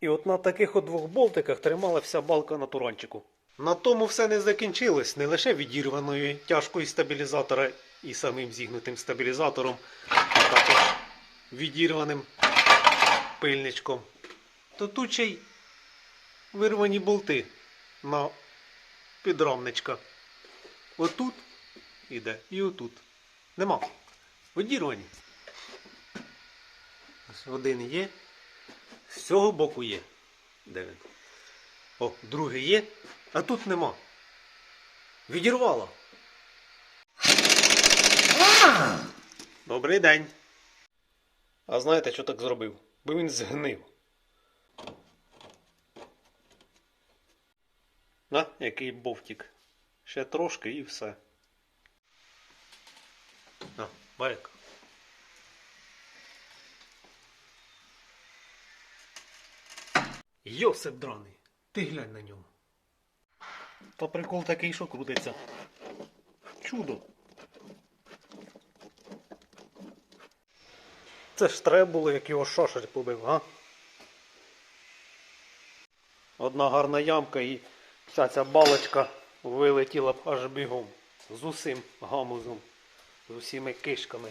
І от на таких от двох болтиках тримала вся балка на туранчику. На тому все не закінчилось, не лише відірваною тяжкою стабілізатора і самим зігнутим стабілізатором, а також відірваним пильничком. То тут ще й вирвані болти на підрамничка. Отут іде і отут. Нема. Одірвані. Ось один є. З цього боку є. Де він? О, другий є, а тут нема. Відірвало. Добрий день. А знаєте, що так зробив? Бо він згнив. На, який бовтик. Ще трошки і все. На, байк. Йосип драний, ти глянь на нього. Та прикол такий, що крутиться. Чудо. Це ж треба було, як його шашель побив, га? Одна гарна ямка і вся ця балочка вилетіла б аж бігом. З усім гамузом, з усіми кишками.